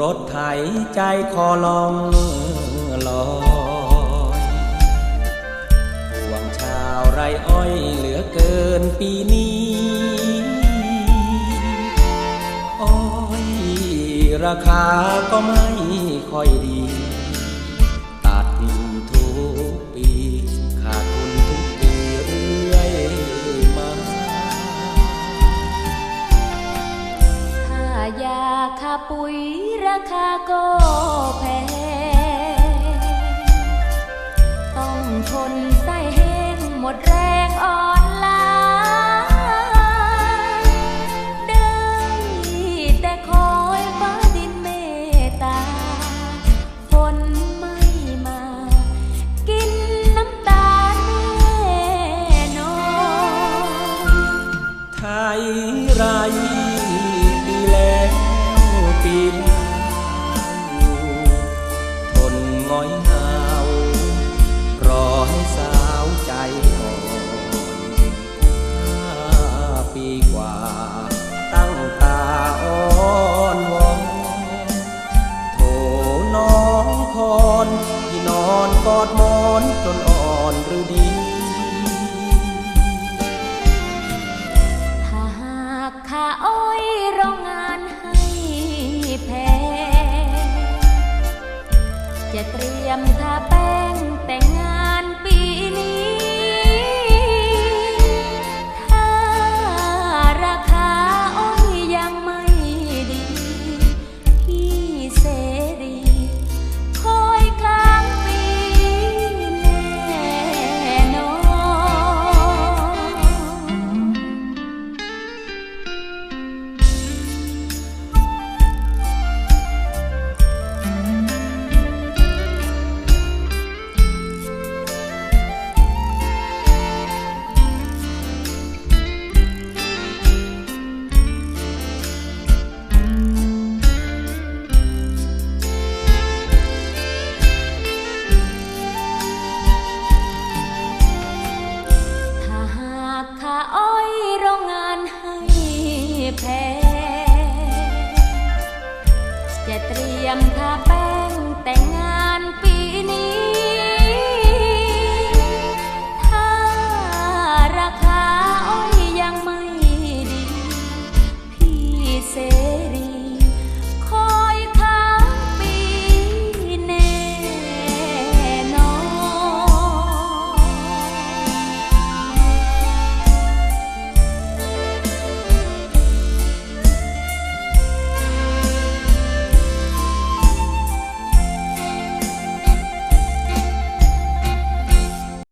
รถไถใจคอลองลอยห่วงชาวไรอ้อยเหลือเกินปีนี้อ้อยราคาก็ไม่ค่อยดี ปุ๋ยราคาก็แพง ดหมอนจนอ่อนหรือดี ถ้าหากข้าอ้อยโรงงานให้แพงจะเตรียมทาแป้งแต่งงานปีนี้ ផែจะเตรียมทาแป้งแต่ง